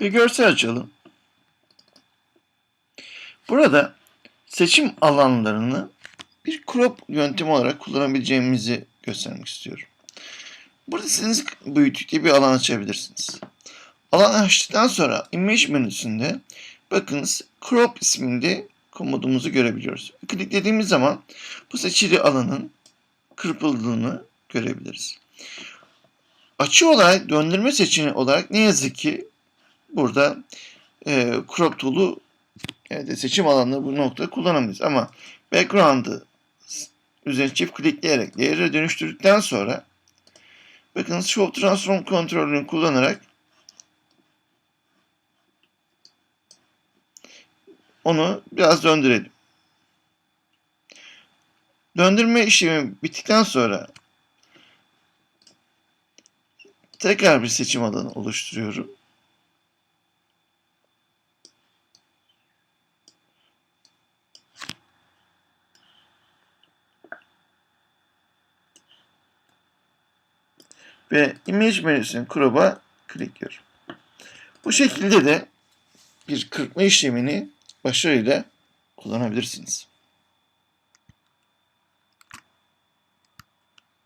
Bir görsel açalım. Burada seçim alanlarını bir crop yöntemi olarak kullanabileceğimizi göstermek istiyorum. Burada istediğiniz büyüklükte bir alan açabilirsiniz. Alan açtıktan sonra image menüsünde bakınız crop isminde komutumuzu görebiliyoruz. Kliklediğimiz zaman bu seçili alanın kırpıldığını görebiliriz. Açı olarak döndürme seçeneği olarak ne yazık ki burada e, crop tool'u yani seçim alanını bu noktada kullanamayız. Ama background'ı üzerine çift klikleyerek layer'e dönüştürdükten sonra bakın show transform kontrolünü kullanarak onu biraz döndürelim. Döndürme işlemi bittikten sonra tekrar bir seçim alanı oluşturuyorum. Ve image menüsünün crop'a klikliyorum. Bu şekilde de bir kırpma işlemini başarıyla kullanabilirsiniz.